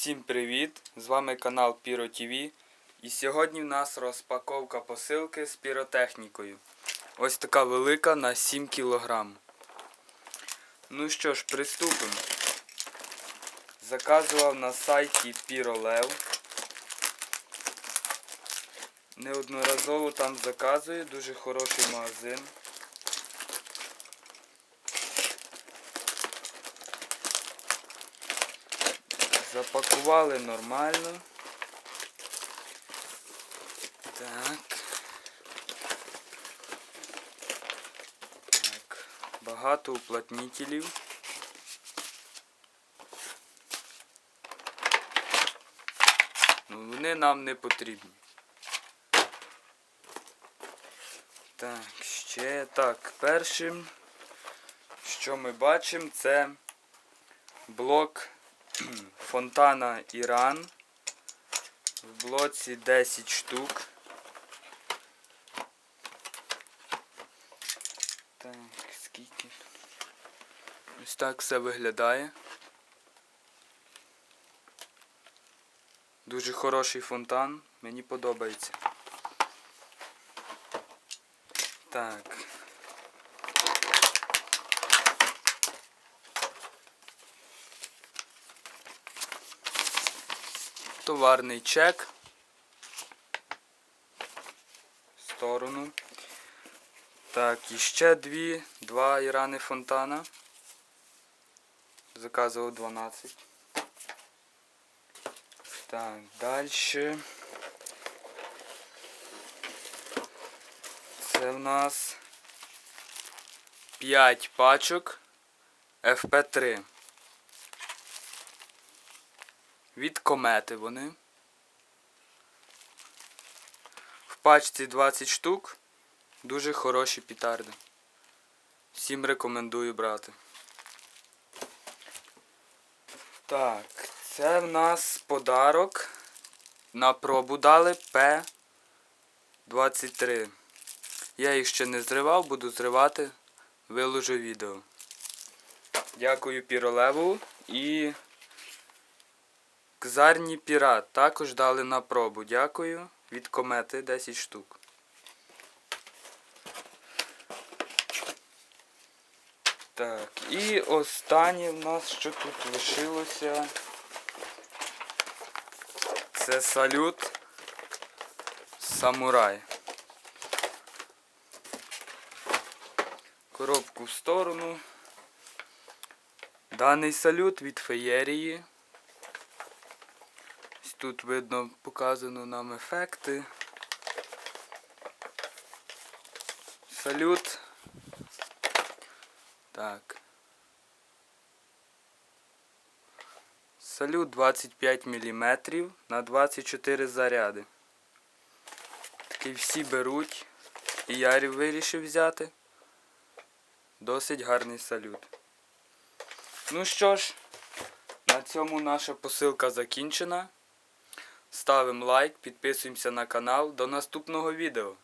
Всім привіт! З вами канал Pyro TV. І сьогодні в нас розпаковка посилки з піротехнікою. Ось така велика на 7 кг. Ну що ж, приступимо. Заказував на сайті PyroLev. Неодноразово там заказую, дуже хороший магазин. Запакували нормально. Так. Так. Багато уплотнителів. Ну, вони нам не потрібні. Так, ще так, першим, що ми бачимо, це блок фонтана Іран. В блоці 10 штук. Так, скільки? Ось так все виглядає. Дуже хороший фонтан, мені подобається. Так. Товарний чек. В сторону. Так, і ще дві, два Ірани фонтана. Заказував 12. Так, далі. Це в нас 5 пачок FP3. Від комети вони. В пачці 20 штук. Дуже хороші пітарди. Всім рекомендую брати. Так, це в нас подарок. На пробу дали П23. Я їх ще не зривав, буду зривати, виложу відео. Дякую Піролеву і Кзарні Пірат також дали на пробу. Дякую. Від комети 10 штук. Так, і останнє в нас, що тут лишилося. Це салют самурай. Коробку в сторону. Даний салют від феєрії. Тут видно показано нам ефекти. Салют. Так. Салют 25 мм на 24 заряди. Такий всі беруть. І я вирішив взяти. Досить гарний салют. Ну що ж, на цьому наша посилка закінчена. Ставимо лайк, підписуємося на канал. До наступного відео.